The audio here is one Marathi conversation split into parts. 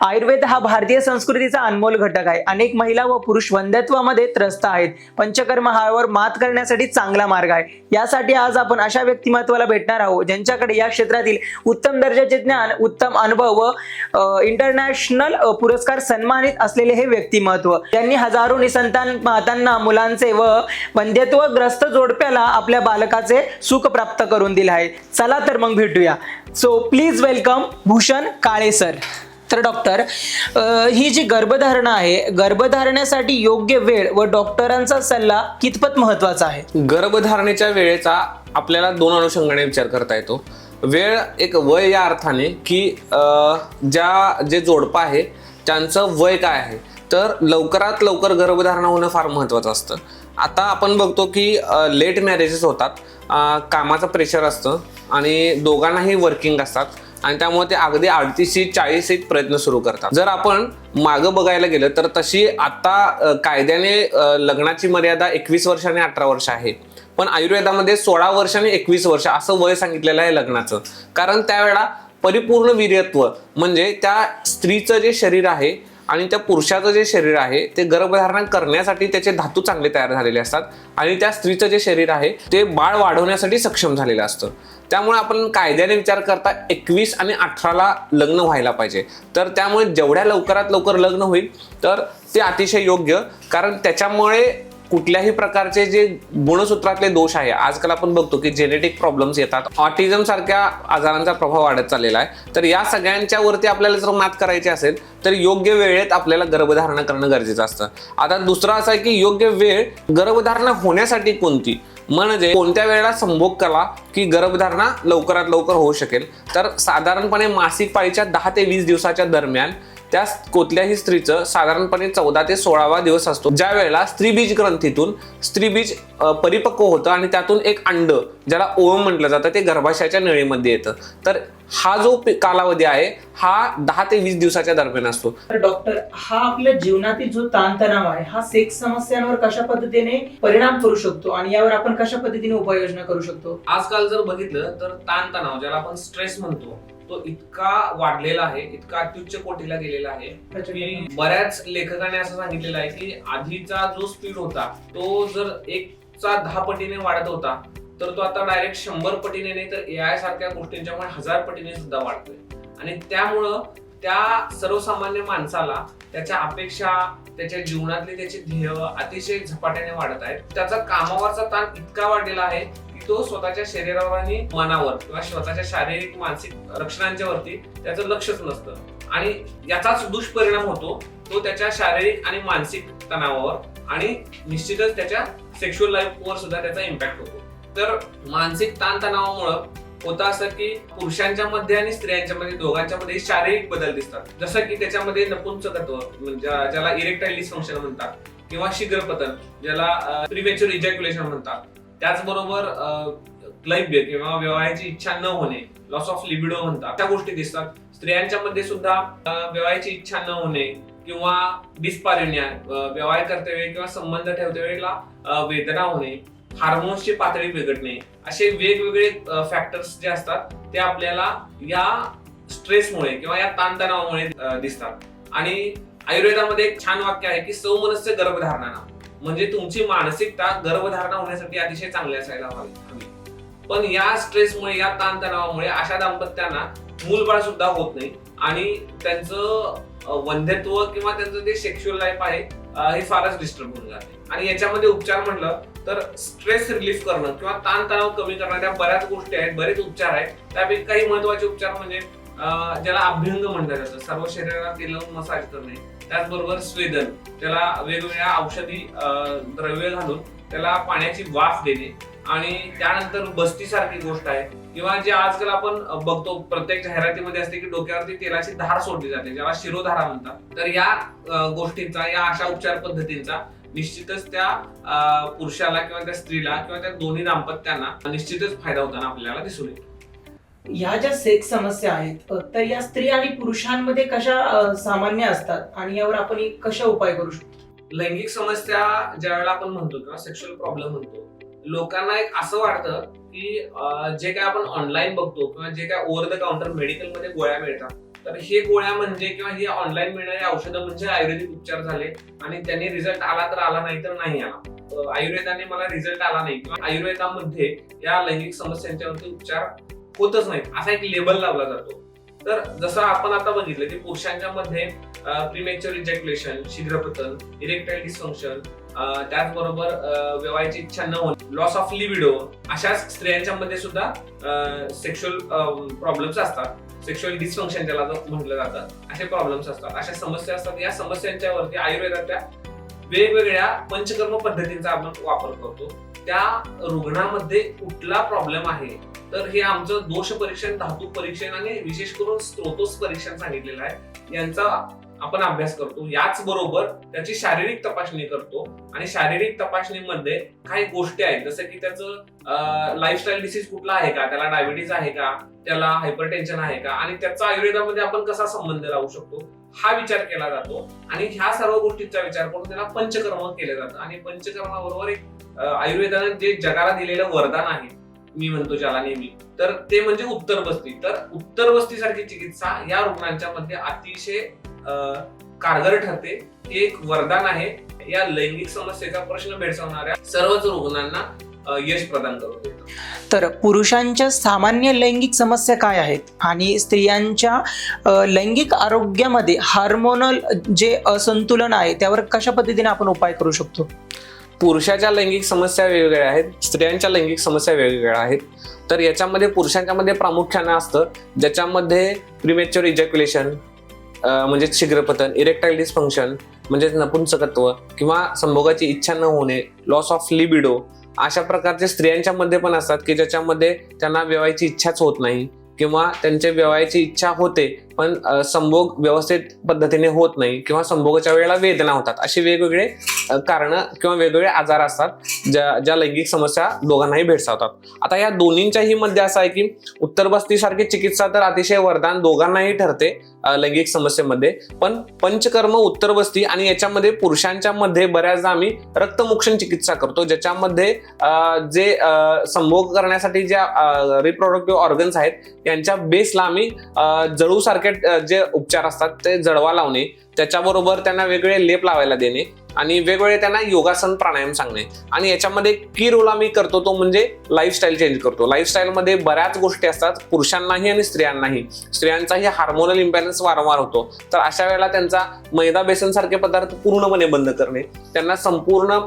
आयुर्वेद हा भारतीय संस्कृतीचा अनमोल घटक आहे. अनेक महिला व पुरुष वंध्यत्वामध्ये त्रस्त आहेत. पंचकर्म हावर मात करण्यासाठी चांगला मार्ग आहे. यासाठी आज आपण अशा व्यक्तिमत्वाला भेटणार आहोत ज्यांच्याकडे या क्षेत्रातील उत्तम दर्जाचे ज्ञान उत्तम अनुभव व इंटरनॅशनल पुरस्कार सन्मानित असलेले हे व्यक्तिमत्व. त्यांनी हजारो निसंतान मातांना मुलांचे व वंध्यत्वग्रस्त जोडप्याला आपल्या बालकाचे सुख प्राप्त करून दिले आहे. चला तर मग भेटूया. So please welcome Bhushan Kale sir तर डॉक्टर ही जी गर्भधारणा आहे गर्भधारणेसाठी योग्य वेळ व डॉक्टरांचा सल्ला कितपत महत्त्वाचा आहे? गर्भधारणेच्या वेळेचा आपल्याला दोन अनुषंगाने विचार करता येतो. वेळ एक वय या अर्थाने की ज्या जे जोडपं आहे त्यांचं वय काय आहे. तर लवकरात लवकर गर्भधारणा होणं फार महत्त्वाचं असतं. आता आपण बघतो की लेट मॅरेजेस होतात. कामाचं प्रेशर असतं आणि दोघांनाही वर्किंग असतात. आणि त्यामुळे ते अगदी अडतीसशे चाळीस एक प्रयत्न सुरू करतात. जर आपण मागं बघायला गेलं तर तशी आता कायद्याने लग्नाची मर्यादा एकवीस वर्ष आणि अठरा वर्ष आहे. पण आयुर्वेदामध्ये सोळा वर्ष आणि एकवीस वर्ष असं वय सांगितलेलं आहे लग्नाचं. कारण त्यावेळा परिपूर्ण वीर्यत्व म्हणजे त्या स्त्रीचं जे शरीर आहे आणि त्या पुरुषाचं जे शरीर आहे ते गर्भधारणा करण्यासाठी त्याचे धातू चांगले तयार झालेले असतात आणि त्या स्त्रीचं जे शरीर आहे ते बाळ वाढवण्यासाठी सक्षम झालेलं असतं. त्यामुळे आपण कायद्याने विचार करता एकवीस आणि अठराला लग्न व्हायला पाहिजे. तर त्यामुळे जेवढ्या लवकरात लवकर लग्न होईल तर ते अतिशय योग्य. कारण त्याच्यामुळे कुठल्याही प्रकारचे जे गुणसूत्रातले दोष आहे आजकाल आपण बघतो की जेनेटिक प्रॉब्लेम्स येतात. ऑटिझम सारख्या आजारांचा प्रभाव वाढत चाललेला आहे. तर या सगळ्यांच्या वरती आपल्याला जर मात करायची असेल तर योग्य वेळेत आपल्याला गर्भधारणा करणं गरजेचं असतं. आता दुसरं असं आहे की योग्य वेळ गर्भधारणा होण्यासाठी कोणती? म्हणजे कोणत्या वेळेला संभोग करा की गर्भधारणा लवकरात लवकर होऊ शकेल? तर साधारणपणे मासिक पाळीच्या दहा ते वीस दिवसाच्या दरम्यान त्या कुठल्याही स्त्रीचं साधारणपणे चौदा ते सोळावा दिवस असतो. ज्या वेळेला स्त्रीबीज ग्रंथीतून स्त्रीबीज परिपक्व होतं आणि त्यातून एक अंड ज्याला ओम म्हटलं जातं ते गर्भाशयाच्या नळीमध्ये येतं. तर हा जो कालावधी आहे हा दहा ते वीस दिवसाच्या दरम्यान असतो. तर डॉक्टर हा आपल्या जीवनातील जो ताणतणाव आहे हा सेक्स समस्यांवर कशा पद्धतीने परिणाम करू शकतो आणि यावर आपण कशा पद्धतीने उपाययोजना करू शकतो? आजकाल जर बघितलं तर ताणतणाव ज्याला आपण स्ट्रेस म्हणतो तो इतका वाढलेला आहे इतका अत्युच्च कोटीला गेलेला आहे की बऱ्याच लेखकाने असं सांगितलेलं आहे की आधीचा जो स्पीड होता तो जर एकचा दहा पटीने वाढत होता तर तो आता डायरेक्ट शंभर पटीने नाही तर ए आय सारख्या गोष्टींच्यामुळे हजार पटीने सुद्धा वाढतोय. आणि त्यामुळं त्या सर्वसामान्य माणसाला त्याच्या अपेक्षा त्याच्या जीवनातले त्याचे ध्येय अतिशय झपाट्याने वाढत आहेत. त्याचा कामावरचा ताण इतका वाढलेला आहे तो स्वतःच्या शरीरावर आणि मनावर किंवा स्वतःच्या शारीरिक मानसिक रक्षणांच्या वरती त्याचं लक्षच नसतं. आणि याचाच दुष्परिणाम होतो तो त्याच्या शारीरिक आणि मानसिक तणावावर आणि निश्चितच त्याच्या सेक्शुअल लाईफवर सुद्धा त्याचा इम्पॅक्ट होतो. तर मानसिक ताणतणावामुळं होतं असं की पुरुषांच्या मध्ये आणि स्त्रियांच्या मध्ये दोघांच्या मध्ये शारीरिक बदल दिसतात. जसं की त्याच्यामध्ये नपुंसकत्व म्हणजे ज्याला इरेक्टाईल डिस्फंक्शन म्हणतात किंवा शीघ्रपतन ज्याला प्रिमेच्युअर इजॅक्युलेशन म्हणतात. त्याचबरोबर क्लैब्य किंवा विवाहाची इच्छा न होणे लॉस ऑफ लिबिडो म्हणतात त्या गोष्टी दिसतात. स्त्रियांच्या मध्ये सुद्धा अं, विवाहाची इच्छा न होणे किंवा डिस्पारिनिया व्यवहार करते वेळी किंवा संबंध ठेवते वेळेला वेदना होणे हार्मोन्सची पातळी बिघडणे असे वेगवेगळे फॅक्टर्स जे असतात ते आपल्याला या स्ट्रेसमुळे किंवा या ताणतणावामुळे दिसतात. आणि आयुर्वेदामध्ये एक छान वाक्य आहे की सौमनस्य गर्भधारणा म्हणजे तुमची मानसिकता गर्भधारणा होण्यासाठी अतिशय चांगली असायला हवी. पण या स्ट्रेसमुळे या ताणतणावामुळे अशा दाम्पत्यांना मूलबाळ सुद्धा होत नाही. आणि त्यांचं वंध्यत्व किंवा त्यांचं जे सेक्शुअल लाईफ आहे हे फारच डिस्टर्ब होऊन जाते. आणि याच्यामध्ये उपचार म्हटलं तर स्ट्रेस रिलीफ करणं किंवा ताणतणाव कमी करणाऱ्या बऱ्याच गोष्टी आहेत बरेच उपचार आहेत. त्यापैकी काही महत्त्वाचे उपचार म्हणजे ज्याला अभ्यंग म्हणलं जातं सर्व शरीराला तेल मसाज करणे त्याचबरोबर स्वेदन त्याला वेगवेगळ्या औषधी अं, द्रव्य घालून त्याला पाण्याची वाफ देणे. आणि त्यानंतर बस्तीसारखी गोष्ट आहे. किंवा जे आजकाल आपण बघतो प्रत्येक जाहिरातीमध्ये असते की डोक्यावरती तेलाची धार सोडली जाते ज्याला शिरोधारा म्हणतात. तर या गोष्टींचा या अशा उपचार पद्धतींचा निश्चितच त्या अं, पुरुषाला किंवा त्या स्त्रीला किंवा त्या दोन्ही दाम्पत्यांना निश्चितच फायदा होताना आपल्याला दिसून येईल ह्या ज्या सेक्स समस्या आहेत तर या स्त्री आणि पुरुषांमध्ये कशा सामान्य असतात आणि यावर आपण कशा उपाय करू शकतो? लैंगिक समस्या ज्या वेळेला आपण म्हणतो किंवा सेक्शुअल प्रॉब्लेम म्हणतो लोकांना एक असं वाटतं की जे काय आपण ऑनलाईन बघतो किंवा जे काय ओव्हर द काउंटर मेडिकलमध्ये गोळ्या मिळतात तर हे गोळ्या म्हणजे किंवा हे ऑनलाईन मिळणारी औषधं म्हणजे आयुर्वेदिक उपचार झाले आणि त्यांनी रिझल्ट आला तर आला नाही तर नाही आला. आयुर्वेदाने मला रिझल्ट आला नाही किंवा आयुर्वेदामध्ये या लैंगिक समस्यांच्यावरती उपचार होतच नाहीत. असा एक लेबल लावला जातो. तर जसं आपण आता बघितलं की पुरुषांच्या मध्ये प्रिमेच्युअर इजॅक्युलेशन शीघ्रपतन इरेक्टाईल डिस्फंक्शन त्याचबरोबर व्यवहारची इच्छा न होणे लॉस ऑफ लिबिडो अशा स्त्रियांच्या मध्ये सुद्धा सेक्शुअल प्रॉब्लेम्स असतात. सेक्शुअल डिस्फंक्शन ज्याला म्हटलं जातं असे प्रॉब्लेम्स असतात. अशा समस्या असतात. या समस्यांच्यावरती आयुर्वेदात आयुर्वेदातल्या वेगवेगळ्या पंचकर्म पद्धतींचा आपण वापर करतो. त्या रुग्णामध्ये कुठला प्रॉब्लेम आहे? तर हे आमचं दोष परीक्षण धातू परीक्षण आणि विशेष करून स्त्रोतोस परीक्षण सांगितलेलं आहे. यांचा आपण अभ्यास करतो. याच बरोबर त्याची शारीरिक तपासणी करतो आणि शारीरिक तपासणीमध्ये काही गोष्टी आहेत. जसं की त्याचं लाईफस्टाईल डिसीज कुठला आहे का? त्याला डायबिटीज आहे का? त्याला हायपरटेन्शन आहे का? आणि त्याचा आयुर्वेदामध्ये आपण कसा संबंध लावू शकतो? हा विचार केला जातो. आणि ह्या सर्व गोष्टींचा विचार करून त्याला पंचकर्म केलं जातं आणि पंचकर्माबरोबर एक आयुर्वेदाने जे जगाला दिलेलं वरदान आहे मी म्हणतो ज्याला नेहमी तर ते म्हणजे उत्तर बस्ती. तर उत्तर बस्ती सारखी चिकित्सा या रुग्णांच्या मध्ये अतिशय कारगर ठरते. हे एक वरदान आहे. या लैंगिक समस्येचा प्रश्न भेडसावणाऱ्या सर्वच रुग्णांना यश प्रदान करतो तर पुरुषांच्या सामान्य लैंगिक समस्या काय आहेत? आणि स्त्रियांच्या लैंगिक आरोग्यामध्ये हार्मोनल जे असंतुलन आहे त्यावर कशा पद्धतीने आपण उपाय करू शकतो? पुरुषाच्या लैंगिक समस्या वेगवेगळ्या आहेत स्त्रियांच्या लैंगिक समस्या वेगवेगळ्या आहेत. तर याच्यामध्ये पुरुषांच्या मध्ये प्रामुख्यानं असतं ज्याच्यामध्ये प्रिमेच्युअर इजॅक्युलेशन म्हणजे शीघ्रपतन इरेक्टाईल डिसफंक्शन म्हणजेच नपुंसकत्व किंवा संभोगाची इच्छा न होणे लॉस ऑफ लिबिडो अशा प्रकारचे स्त्रियांच्या मध्ये पण असतात की ज्याच्यामध्ये त्यांना विवाहाची इच्छाच होत नाही किंवा त्यांच्या विवाहाची इच्छा होते पण संभोग व्यवस्थित पद्धतीने होत नाही किंवा संभोगाच्या वेळेला वेदना होतात. असे वेगवेगळे कारण किंवा वेगवेगळे आजार असतात ज्या ज्या लैंगिक समस्या दोघांनाही भेडसावतात. आता या दोन्हींच्याही मध्ये असं आहे की उत्तर बस्तीसारखी चिकित्सा तर अतिशय वरदान दोघांनाही ठरते लैंगिक समस्येमध्ये. पण पंचकर्म उत्तर बस्ती आणि याच्यामध्ये पुरुषांच्या मध्ये बऱ्याचदा आम्ही रक्तमोक्षण चिकित्सा करतो ज्याच्यामध्ये जे संभोग करण्यासाठी ज्या रिप्रोडक्टिव्ह ऑर्गन्स आहेत यांच्या बेसला आम्ही जळूसारख्या जे उपचार असतात ते जडवा लावणे त्याच्याबरोबर त्यांना वेगळे लेप लावायला देणे. आणि वेगवेगळे त्यांना योगासन प्राणायाम सांगणे. आणि याच्यामध्ये की रोल आम्ही करतो तो म्हणजे लाईफस्टाईल चेंज करतो. लाईफस्टाईलमध्ये बऱ्याच गोष्टी असतात पुरुषांनाही आणि स्त्रियांनाही. स्त्रियांचाही हार्मोनल इम्बॅलन्स वारंवार होतो. तर अशा वेळेला त्यांचा मैदा बेसन सारखे पदार्थ पूर्णपणे बंद करणे. त्यांना संपूर्ण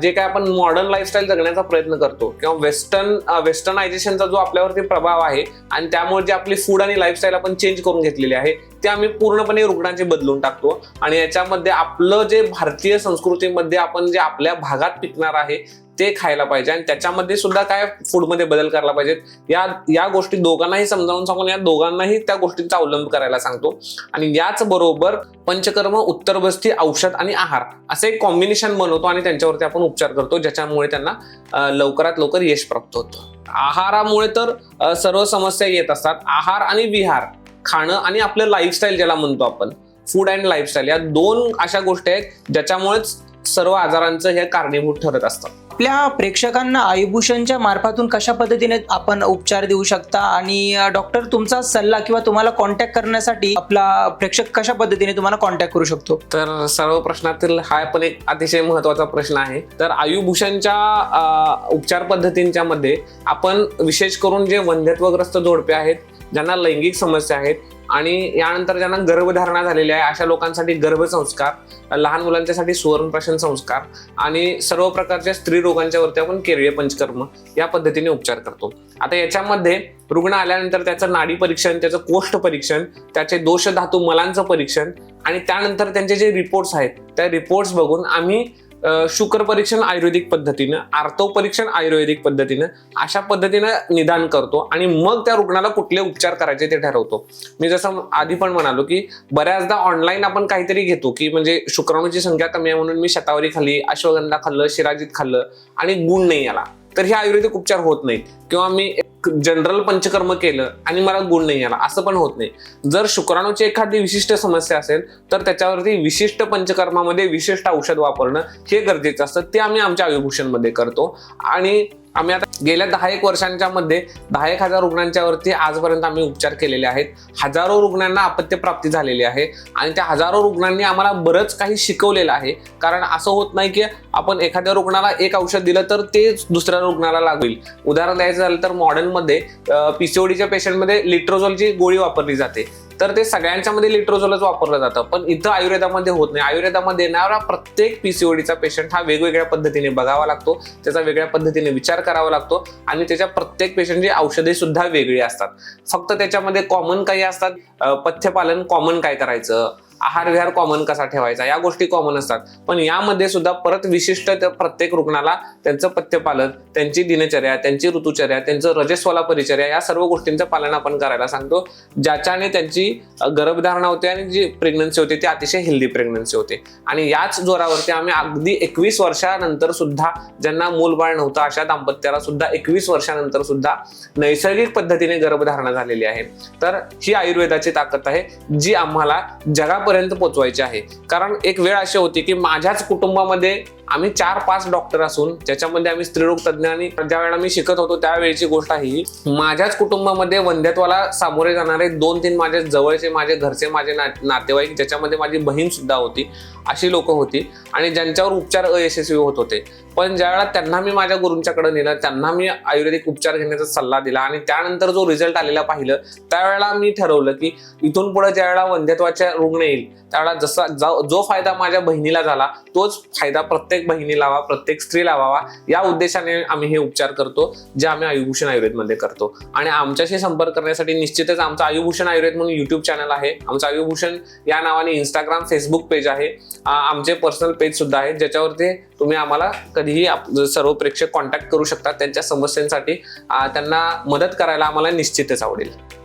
जे काय आपण मॉडर्न लाईफस्टाईल जगण्याचा प्रयत्न करतो किंवा वेस्टर्न वेस्टर्नायझेशनचा जो आपल्यावरती प्रभाव आहे आणि त्यामुळे जे आपली फूड आणि लाईफस्टाईल आपण चेंज करून घेतलेली आहे ते आम्ही पूर्णपणे रुग्णांचे बदलून टाकतो. आणि याच्यामध्ये आपलं जे भारतीय संस्कृतीमध्ये आपण जे आपल्या भागात पिकणार आहे ते खायला पाहिजे. आणि त्याच्यामध्ये सुद्धा काय फूडमध्ये बदल करायला पाहिजेत. या या गोष्टी दोघांनाही समजावून सांगून या दोघांनाही त्या गोष्टींचा अवलंब करायला सांगतो. आणि याच बरोबर पंचकर्म उत्तरबस्ती औषध आणि आहार असे एक कॉम्बिनेशन बनवतो आणि त्यांच्यावरती आपण उपचार करतो ज्याच्यामुळे त्यांना लवकरात लवकर यश प्राप्त होतं. आहारामुळे तर सर्व समस्या येत असतात. आहार आणि विहार खाणं आणि आपलं लाईफस्टाईल ज्याला म्हणतो आपण फूड अँड लाईफस्टाईल या दोन अशा गोष्टी आहेत ज्याच्यामुळेच सर्व आजारांचं हे कारणीभूत ठरत असतं. आपल्या प्रेक्षकांना आयुभूषणच्या मार्फातून कशा पद्धतीने आपण उपचार देऊ शकता आणि डॉक्टर तुमचा सल्ला किंवा तुम्हाला कॉन्टॅक्ट करण्यासाठी आपला प्रेक्षक कशा पद्धतीने तुम्हाला कॉन्टॅक्ट करू शकतो? तर सर्व प्रश्नातील हा पण एक अतिशय महत्त्वाचा प्रश्न आहे. तर आयुभूषणच्या उपचार पद्धतींच्या मध्ये आपण विशेष करून जे वंध्यत्वग्रस्त जोडपे आहेत ज्यांना लैंगिक समस्या आहेत आणि यानंतर ज्यांना गर्भधारणा झालेली आहे अशा लोकांसाठी गर्भसंस्कार लहान मुलांच्यासाठी सुवर्णप्राशन संस्कार आणि सर्व प्रकारच्या स्त्री रोगांच्यावरती आपण केरळीय पंचकर्म या पद्धतीने उपचार करतो. आता याच्यामध्ये रुग्ण आल्यानंतर त्याचं नाडी परीक्षण त्याचं कोष्ठ परीक्षण त्याचे दोष धातू मलांचं परीक्षण आणि त्यानंतर त्यांचे जे रिपोर्ट्स आहेत त्या रिपोर्ट्स बघून आम्ही शुक्र परीक्षण आयुर्वेदिक पद्धतीनं आर्तव परीक्षण आयुर्वेदिक पद्धतीनं अशा पद्धतीनं निदान करतो आणि मग त्या रुग्णाला कुठले उपचार करायचे ते ठरवतो. मी जसं आधी पण म्हणालो की बऱ्याचदा ऑनलाईन आपण काहीतरी घेतो की म्हणजे शुक्राणूची संख्या कमी आहे म्हणून मी शतावरी खाल्ली अश्वगंधा खाल्लं शिराजीत खाल्लं आणि गुण नाही आला. तर हे आयुर्वेदिक उपचार होत नाहीत. किंवा मी जनरल पंचकर्म केलं आणि मला गुण नाही आला असं पण होत नाही. जर शुक्राणूची एखादी विशिष्ट समस्या असेल तर त्याच्यावरती विशिष्ट पंचकर्मामध्ये विशिष्ट औषध वापरणं हे गरजेचं असतं. ते आम्ही आमच्या आयुभूषणमध्ये करतो. आणि आम्ही आता गेल्या दहा एक वर्षांच्या मध्ये दहा एक हजार रुग्णांच्या वरती आजपर्यंत आम्ही उपचार केलेले आहेत. हजारो रुग्णांना अपत्य प्राप्ती झालेली आहे आणि त्या हजारो रुग्णांनी आम्हाला बरंच काही शिकवलेलं आहे. कारण असं होत नाही की आपण एखाद्या रुग्णाला एक औषध दिलं तर ते दुसऱ्या रुग्णाला लागेल. उदाहरण द्यायचं झालं तर मॉडर्नमध्ये पीसीओडीच्या पेशंटमध्ये लिट्रोझोलची गोळी वापरली जाते. तर ते सगळ्यांच्या मध्ये लिट्रोझोलच वापरलं जातं. पण इथं आयुर्वेदामध्ये होत नाही. आयुर्वेदामध्ये येणारा प्रत्येक पीसीओडीचा पेशंट हा वेगवेगळ्या पद्धतीने बघावा लागतो. त्याचा वेगळ्या पद्धतीने विचार करावा लागतो. आणि त्याच्या प्रत्येक पेशंटची औषधे सुद्धा वेगळी असतात. फक्त त्याच्यामध्ये कॉमन काही असतात. पथ्यपालन कॉमन काय करायचं? आहार विहार कॉमन कसा ठेवायचा? या गोष्टी कॉमन असतात. पण यामध्ये सुद्धा परत विशिष्ट त्या प्रत्येक रुग्णाला त्यांचं पथ्यपालन त्यांची दिनचर्या त्यांची ऋतुचर्या त्यांचं रजस्वला परिचर्या या सर्व गोष्टींचं पालन आपण करायला सांगतो. ज्याच्याने त्यांची गर्भधारणा होते आणि जी प्रेग्नन्सी होते ती अतिशय हेल्दी प्रेग्नन्सी होते. आणि याच जोरावरती आम्ही अगदी एकवीस वर्षानंतर सुद्धा ज्यांना मूलबाळ नव्हतं अशा दाम्पत्याला सुद्धा एकवीस वर्षानंतर सुद्धा नैसर्गिक पद्धतीने गर्भधारणा झालेली आहे. तर ही आयुर्वेदाची ताकद आहे जी आम्हाला जगापर्यंत पोचवायची आहे. कारण एक वेळ अशी होती की माझ्याच कुटुंबामध्ये आम्ही चार पाच डॉक्टर असून ज्याच्यामध्ये आम्ही स्त्रीरोग तज्ज्ञांनी आणि ज्या वेळेला मी शिकत होतो त्यावेळेची गोष्ट आहे ही. माझ्याच कुटुंबामध्ये वंध्यत्वाला सामोरे जाणारे दोन तीन माझे जवळचे माझे घरचे माझे ना- नातेवाईक ज्याच्यामध्ये माझी बहीण सुद्धा होती अशी लोक होती. आणि ज्यांच्यावर उपचार अयशस्वी होत होते. पण ज्यावेळेला त्यांना मी माझ्या गुरूंच्याकडे नेलं त्यांना मी आयुर्वेदिक उपचार घेण्याचा सल्ला दिला आणि त्यानंतर जो रिझल्ट आलेला पाहिलं त्यावेळेला मी ठरवलं की इथून पुढे ज्यावेळेला वंध्यत्वाच्या रुग्ण येईल त्यावेळेला जसा जो फायदा माझ्या बहिणीला झाला तोच फायदा प्रत्येक प्रत्येक बहिणीला व्हावा प्रत्येक स्त्रीला व्हावा या उद्देशाने आम्ही हे उपचार करतो जे आम्ही आयुभूषण आयुर्वेदमध्ये करतो. आणि आमच्याशी संपर्क करण्यासाठी निश्चितच आमचं आयुभूषण आयुर्वेद म्हणून युट्यूब चॅनल आहे. आमचं आयुभूषण या नावाने इंस्टाग्राम फेसबुक पेज आहे. आमचे पर्सनल पेज सुद्धा आहेत ज्याच्यावरती तुम्ही आम्हाला कधीही सर्व प्रेक्षक कॉन्टॅक्ट करू शकता. त्यांच्या समस्यांसाठी त्यांना मदत करायला आम्हाला निश्चितच आवडेल.